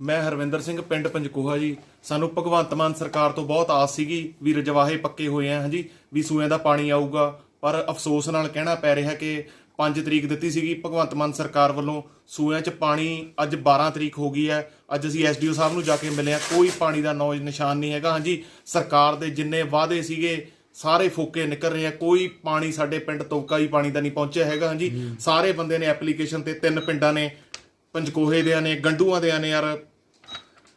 ਮੈਂ ਹਰਵਿੰਦਰ ਸਿੰਘ ਪਿੰਡ ਪੰਜਕੋਹਾ ਜੀ। ਸਾਨੂੰ ਭਗਵੰਤ ਮਾਨ ਸਰਕਾਰ ਤੋਂ ਬਹੁਤ ਆਸ ਸੀਗੀ ਵੀ ਰਜਵਾਹੇ ਪੱਕੇ ਹੋਏ ਆ ਹਾਂਜੀ ਵੀ ਸੂਆਂ ਦਾ ਪਾਣੀ ਆਊਗਾ। ਪਰ ਅਫਸੋਸ ਨਾਲ ਕਹਿਣਾ ਪੈ ਰਿਹਾ ਕਿ 5 ਤਰੀਕ ਦਿੱਤੀ ਸੀਗੀ ਭਗਵੰਤ ਮਾਨ ਸਰਕਾਰ ਵੱਲੋਂ। ਸੂਆਂ 'ਚ ਪਾਣੀ ਅੱਜ 12 ਤਰੀਕ ਹੋ ਗਈ ਹੈ। ਅੱਜ ਅਸੀਂ ਐਸਡੀਓ ਸਾਹਿਬ ਨੂੰ ਜਾ ਕੇ ਮਿਲੇ ਆ ਕੋਈ ਪਾਣੀ ਦਾ ਨੌਜ ਨਿਸ਼ਾਨ ਨਹੀਂ ਹੈਗਾ ਹਾਂਜੀ। ਸਰਕਾਰ ਦੇ ਜਿੰਨੇ ਵਾਅਦੇ ਸੀਗੇ ਸਾਰੇ ਫੋਕੇ ਨਿਕਲ ਰਹੇ ਆ। ਕੋਈ ਪਾਣੀ ਸਾਡੇ ਪਿੰਡ ਤੋਕਾ ਹੀ ਪਾਣੀ ਦਾ ਨਹੀਂ ਪਹੁੰਚਿਆ ਹੈਗਾ ਹਾਂਜੀ। ਸਾਰੇ ਬੰਦੇ ਨੇ ਐਪਲੀਕੇਸ਼ਨ ਤੇ ਤਿੰਨ ਪਿੰਡਾਂ ਨੇ ਪੰਜਕੋਹੇ ਦਿਆਂ ਨੇ ਗੰਡੂਆਂ ਦਿਆਂ ਨੇ ਯਾਰ।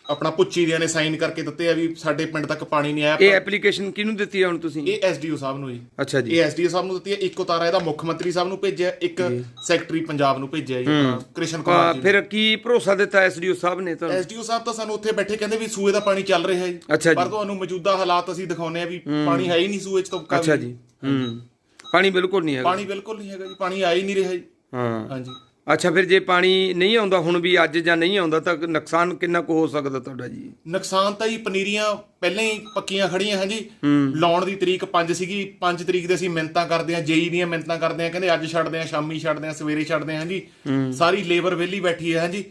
ਆਪਣਾ ਪੁੱਚੀ ਦਿਆਂ ਨੇ ਸਾਈਨ ਕਰਕੇ ਦਿੱਤੇ ਆ ਵੀ ਸਾਡੇ ਪਿੰਡ ਤੱਕ ਪਾਣੀ ਨਹੀਂ ਆਇਆ। ਇਹ ਐਪਲੀਕੇਸ਼ਨ ਕਿਹਨੂੰ ਦਿੱਤੀ ਹੈ ਹੁਣ ਤੁਸੀਂ? ਇਹ ਐਸਡੀਓ ਸਾਹਿਬ ਨੂੰ ਜੀ। ਅੱਛਾ ਜੀ। ਇਹ ਐਸਡੀਓ ਸਾਹਿਬ ਨੂੰ ਦਿੱਤੀ ਹੈ ਇੱਕ ਉਤਾਰਾ ਇਹਦਾ ਮੁੱਖ ਮੰਤਰੀ ਸਾਹਿਬ ਨੂੰ ਭੇਜਿਆ ਇੱਕ ਸੈਕਟਰੀ ਪੰਜਾਬ ਨੂੰ ਭੇਜਿਆ ਜੀ ਆਪਣਾ ਕ੍ਰਿਸ਼ਨ ਕੁਮਾਰ ਜੀ। ਫਿਰ ਕੀ ਭਰੋਸਾ ਦਿੱਤਾ ਐਸਡੀਓ ਸਾਹਿਬ ਨੇ ਤੁਹਾਨੂੰ? ਐਸਡੀਓ ਸਾਹਿਬ ਤਾਂ ਸਾਨੂੰ ਉੱਥੇ ਬੈਠੇ ਕਹਿੰਦੇ ਵੀ ਸੂਏ ਦਾ ਪਾਣੀ ਚੱਲ ਰਿਹਾ ਜੀ। ਅੱਛਾ ਜੀ। ਪਰ ਤੁਹਾਨੂੰ ਮੌਜੂਦਾ ਹਾਲਾਤ ਅਸੀਂ ਦਿਖਾਉਨੇ ਆ ਵੀ ਪਾਣੀ ਹੈ ਹੀ ਨਹੀਂ ਸੂਏ ਚ ਤੋਂ ਅੱਛਾ ਜੀ। ਹੂੰ। ਪਾਣੀ ਬਿਲਕੁਲ ਨਹੀਂ ਹੈਗਾ। ਪਾਣੀ ਬਿਲਕੁਲ ਨਹੀਂ ਹੈਗਾ ਜੀ ਪਾਣੀ ਆ ਹੀ ਨਹੀਂ ਰਿਹਾ ਜੀ। ਹਾਂ। ਹਾਂਜੀ। ਅੱਛਾ ਫਿਰ ਜੇ ਪਾਣੀ ਨਹੀਂ ਆਉਂਦਾ ਹੁਣ ਵੀ ਅੱਜ ਜਾਂ ਨਹੀਂ ਆਉਂਦਾ ਤਾਂ ਨੁਕਸਾਨ ਕਿੰਨਾ ਕੁ ਹੋ ਸਕਦਾ ਤੁਹਾਡਾ ਜੀ? ਨੁਕਸਾਨ ਤਾਂ ਜੀ ਪਨੀਰੀਆਂ ਪਹਿਲਾਂ ਹੀ ਪੱਕੀਆਂ ਖੜੀਆਂ ਹਾਂ ਜੀ। ਲਾਉਣ ਦੀ ਤਰੀਕ 5 ਸੀਗੀ। 5 ਤਰੀਕ ਦੇ ਅਸੀਂ ਮਿੰਨਤਾਂ ਕਰਦੇ ਹਾਂ ਜੇਈ ਦੀਆਂ ਮਿੰਨਤਾਂ ਕਰਦੇ ਹਾਂ। ਕਹਿੰਦੇ ਅੱਜ ਛੱਡਦੇ ਹਾਂ ਸ਼ਾਮੀ ਛੱਡਦੇ ਹਾਂ ਸਵੇਰੇ ਛੱਡਦੇ ਹਾਂ ਜੀ। ਸਾਰੀ ਲੇਬਰ ਵਿਹਲੀ ਬੈਠੀ ਹੈ ਹਾਂ ਜੀ।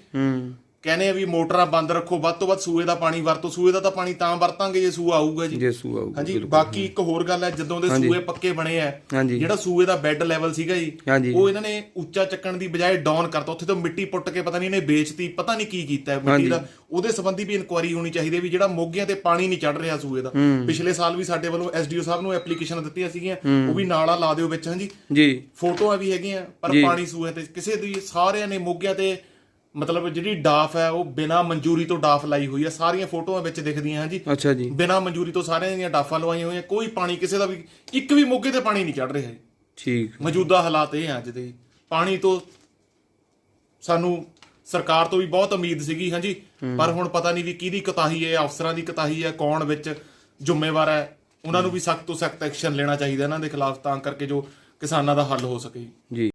ਕਹਿੰਦੇ ਆ ਵੀ ਮੋਟਰਾਂ ਬੰਦ ਰੱਖੋ ਵੱਧ ਤੋਂ ਵੱਧ ਸੂਏ ਦਾ ਪਾਣੀ ਵਰਤੋ ਸੂਏ ਦਾ ਤਾਂ ਪਾਣੀ ਤਾਂ ਵਰਤਾਂਗੇ ਜੇ ਸੂਆ ਆਊਗਾ ਜੀ। ਜੇ ਸੂ ਆਊਗਾ ਹਾਂਜੀ ਬਾਕੀ ਇੱਕ ਹੋਰ ਗੱਲ ਹੈ ਜਦੋਂ ਦੇ ਸੂਏ ਪੱਕੇ ਬਣੇ ਆ ਜਿਹੜਾ ਸੂਏ ਦਾ ਬੈੱਡ ਲੈਵਲ ਸੀਗਾ ਜੀ ਉਹ ਇਹਨਾਂ ਨੇ ਉੱਚਾ ਚੱਕਣ ਦੀ ਬਜਾਏ ਡਾਊਨ ਕਰਤਾ। ਉੱਥੇ ਤੋਂ ਮਿੱਟੀ ਪੁੱਟ ਕੇ ਪਤਾ ਨਹੀਂ ਇਹਨੇ ਵੇਚਤੀ ਪਤਾ ਨਹੀਂ ਕੀ ਕੀਤਾ ਮਿੱਟੀ ਦਾ। ਉਹਦੇ ਸੰਬੰਧੀ ਵੀ ਇਨਕੁਆਰੀ ਹੋਣੀ ਚਾਹੀਦੀ ਹੈ ਵੀ ਜਿਹੜਾ ਮੋਗਿਆਂ ਤੇ ਪਾਣੀ ਨਹੀਂ ਚੜ ਰਿਹਾ ਸੂਏ ਦਾ। ਪਿਛਲੇ ਸਾਲ ਵੀ ਸਾਡੇ ਵੱਲੋਂ ਐਸਡੀਓ ਸਾਹਿਬ ਨੂੰ ਐਪਲੀਕੇਸ਼ਨ ਦਿੱਤੀਆਂ ਸੀਗੀਆਂ ਉਹ ਵੀ ਨਾਲਾ ਲਾ ਦਿਓ ਵਿੱਚ ਹਾਂਜੀ। ਜੀ। ਫੋਟੋਆਂ ਵੀ ਹੈਗੀਆਂ ਪਰ ਪਾਣੀ ਸੂਏ ਤੇ ਕਿਸੇ ਦੀ ਸਾਰਿਆਂ ਨੇ ਮੋਗਿਆਂ ਤੇ ਮਤਲਬ ਜਿਹੜੀ ਡਾਫ ਹੈ ਉਹ ਬਿਨਾਂ ਮਨਜ਼ੂਰੀ ਤੋਂ ਡਾਫ ਲਾਈ ਹੋਈ ਹੈ। ਸਾਰੀਆਂ ਫੋਟੋਆਂ ਵਿੱਚ ਦਿਖਦੀਆਂ ਹਾਂਜੀ ਅੱਛਾ ਜੀ। ਬਿਨਾਂ ਮਨਜ਼ੂਰੀ ਤੋਂ ਸਾਰਿਆਂ ਦੀਆਂ ਡਾਫਾਂ ਲਵਾਈਆਂ ਹੋਈਆਂ। ਕੋਈ ਪਾਣੀ ਕਿਸੇ ਦਾ ਵੀ ਇੱਕ ਵੀ ਮੋਗੇ ਤੇ ਪਾਣੀ ਨਹੀਂ ਚੜ ਰਿਹਾ ਹੈ ਠੀਕ। ਮੌਜੂਦਾ ਹਾਲਾਤ ਇਹ ਆ ਅੱਜ ਦੇ। ਪਾਣੀ ਤੋਂ ਸਾਨੂੰ ਸਰਕਾਰ ਤੋਂ ਵੀ ਬਹੁਤ ਉਮੀਦ ਸੀਗੀ ਹਾਂਜੀ। ਪਰ ਹੁਣ ਪਤਾ ਨਹੀਂ ਵੀ ਕਿਹਦੀ ਕਤਾਹੀ ਹੈ ਅਫਸਰਾਂ ਦੀ ਕਤਾਹੀ ਹੈ ਕੌਣ ਵਿੱਚ ਜ਼ਿੰਮੇਵਾਰ ਹੈ। ਉਹਨਾਂ ਨੂੰ ਵੀ ਸਖਤ ਤੋਂ ਸਖਤ ਐਕਸ਼ਨ ਲੈਣਾ ਚਾਹੀਦਾ ਇਹਨਾਂ ਦੇ ਖਿਲਾਫ ਤਾਂ ਕਰਕੇ ਜੋ ਕਿਸਾਨਾਂ ਦਾ ਹੱਲ ਹੋ ਸਕੇ। ਜੀ।